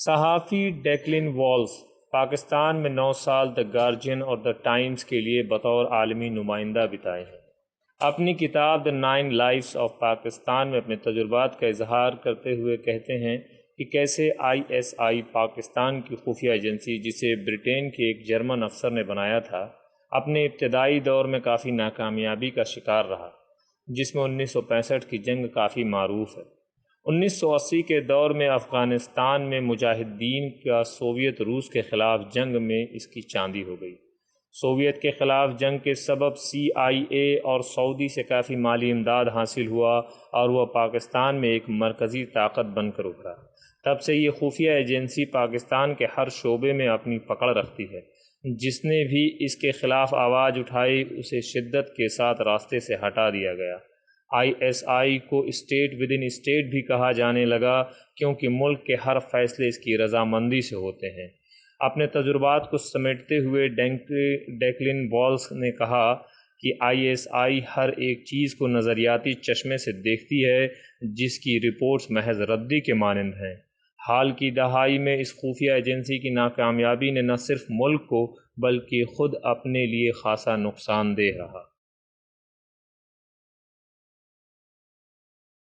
सहाफ़ी decline walls Pakistan में नौ साल द गार्जियन और द टाइम्स के लिए बतौर आलमी नुमाइंदा बिताए हैं। अपनी किताब the nine lives of Pakistan में अपने तजुर्बात का इजहार करते हुए कहते हैं कि कैसे आई एस आई पाकिस्तान की खुफिया एजेंसी, जिसे ब्रिटेन के एक जर्मन अफसर ने बनाया था, अपने इब्तदाई दौर में काफ़ी नाकामयाबी का शिकार रहा, जिसमें उन्नीस सौ पैंसठ की जंग काफ़ी मरूफ है। 1980 के दौर में अफ़गानिस्तान में मुजाहिदीन का सोवियत रूस के ख़िलाफ़ जंग में इसकी चांदी हो गई। सोवियत के ख़िलाफ़ जंग के सबब सी आई ए और सऊदी से काफ़ी माली इमदाद हासिल हुआ और वह पाकिस्तान में एक मरकज़ी ताकत बनकर उभरा। तब से ये खुफिया एजेंसी पाकिस्तान के हर शोबे में अपनी पकड़ रखती है। जिसने भी इसके ख़िलाफ़ आवाज़ उठाई, उसे शिद्दत के साथ रास्ते से हटा दिया गया। आईएसआई को स्टेट विद इन स्टेट भी कहा जाने लगा, क्योंकि मुल्क के हर फैसले इसकी रजामंदी से होते हैं। अपने तजुर्बात को समेटते हुए डेक्लिन बॉल्स ने कहा कि आईएसआई हर एक चीज़ को नज़रियाती चश्मे से देखती है, जिसकी रिपोर्ट्स महज रद्दी के मानंद हैं। हाल की दहाई में इस खुफिया एजेंसी की नाकामयाबी ने न सिर्फ़ मुल्क को, बल्कि ख़ुद अपने लिए खासा नुकसान दे रहा।